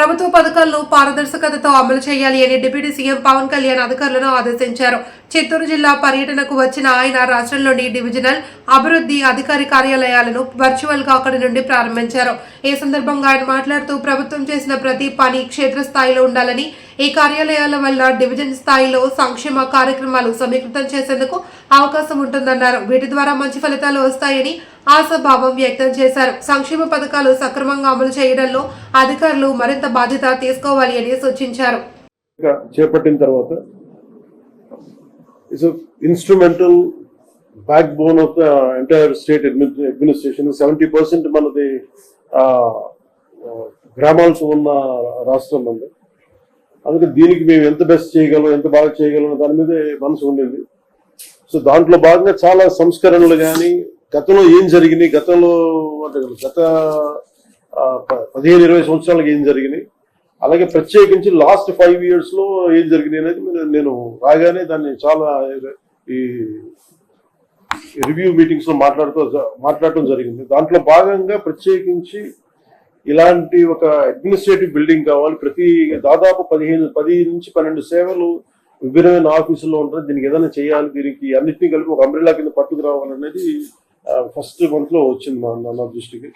ప్రభుత్వ పథకాలను పారదర్శకతతో అమలు చేయాలి అని డిప్యూటీ సీఎం పవన్ కళ్యాణ్ అధికారులను ఆదేశించారు. చిత్తూరు జిల్లా పర్యటనకు వచ్చిన ఆయన రాష్ట్రంలోని డివిజనల్ అభివృద్ధి అధికారి కార్యాలయాలను వర్చువల్గా అక్కడి నుండి ప్రారంభించారు. ఈ సందర్భంగా ఆయన మాట్లాడుతూ ప్రభుత్వం చేసిన ప్రతి పని క్షేత్రస్థాయిలో ఉండాలని ఈ కార్యాలయాల వల్ల డివిజన్ స్థాయిలో సంక్షేమ కార్యక్రమాలు సమీకృతం చేసేందుకు అవకాశం ఉంటుందన్నారు. వీటి ద్వారా మంచి ఫలితాలు వస్తాయని ఆశాభావం వ్యక్తం చేశారు. సంక్షేమ పథకాలు సక్రమంగా అమలు చేయడంలో అధికారులు మరింత బాధ్యత తీసుకోవాలి అని సూచించారు. చేపట్టిన తర్వాత it's instrumental backbone of the state administration. Seventy percent మనది గ్రామాల్స్ ఉన్న రాష్ట్రం అండి. అందుకే దీనికి మేము ఎంత బెస్ట్ చేయగలం ఎంత బాగా చేయగలం దాని మీదే మనసు ఉండింది. సో దాంట్లో భాగంగా చాలా సంస్కరణలు కానీ గతంలో ఏం జరిగినాయి గతంలో అంటే గత పదిహేను ఇరవై సంవత్సరాలకు ఏం జరిగినాయి అలాగే ప్రత్యేకించి లాస్ట్ ఫైవ్ ఇయర్స్లో ఏం జరిగినాయి అనేది నేను- రాగానే దాన్ని చాలా ఈ రివ్యూ మీటింగ్స్లో మాట్లాడుతూ మాట్లాడటం జరిగింది. దాంట్లో భాగంగా ప్రత్యేకించి ఇలాంటి ఒక అడ్మినిస్ట్రేటివ్ బిల్డింగ్ కావాలి. ప్రతి దాదాపు పదిహేను పది నుంచి పన్నెండు సేవలు విభిన్నమైన ఆఫీసులో ఉంటారు దీనికి ఏదైనా చేయాలి దీనికి అన్నింటినీ కలిపి ఒక అంబ్రిలా కింద పట్టుకురావాలనేది ఫస్ట్ మంత్లో వచ్చింది మా నా- దృష్టికి.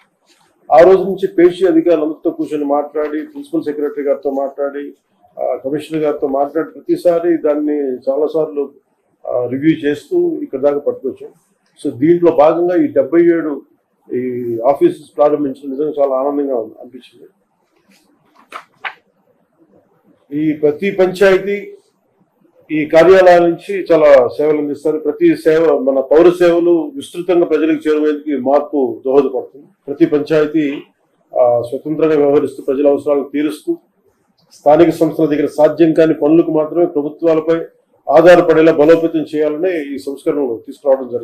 ఆ రోజు నుంచి పేషి అధికారులందరితో కూర్చొని మాట్లాడి ప్రిన్సిపల్ సెక్రటరీ గారితో మాట్లాడి కమిషనర్ గారితో మాట్లాడి ప్రతిసారి దాన్ని చాలాసార్లు రివ్యూ చేస్తూ ఇక్కడ దాకా పట్టుకొచ్చాం. సో దీంట్లో భాగంగా ఈ డెబ్బై ఏడు ఈ ఆఫీసెస్ ప్రారంభించడం నిజంగా చాలా ఆనందంగా అనిపించింది. ఈ ప్రతి పంచాయతీ ఈ కార్యాలయాల నుంచి చాలా సేవలు అందిస్తారు. ప్రతి సేవ మన పౌర సేవలు విస్తృతంగా ప్రజలకు చేరువేందుకు మార్పు దోహదపడుతుంది. ప్రతి పంచాయతీ స్వతంత్రంగా వ్యవహరిస్తూ ప్రజల అవసరాలను తీరుస్తూ స్థానిక సంస్థల దగ్గర సాధ్యం కాని పనులకు మాత్రమే ప్రభుత్వాలపై ఆధారపడేలా బలోపేతం చేయాలనే ఈ సంస్కరణలు తీసుకురావడం జరిగింది.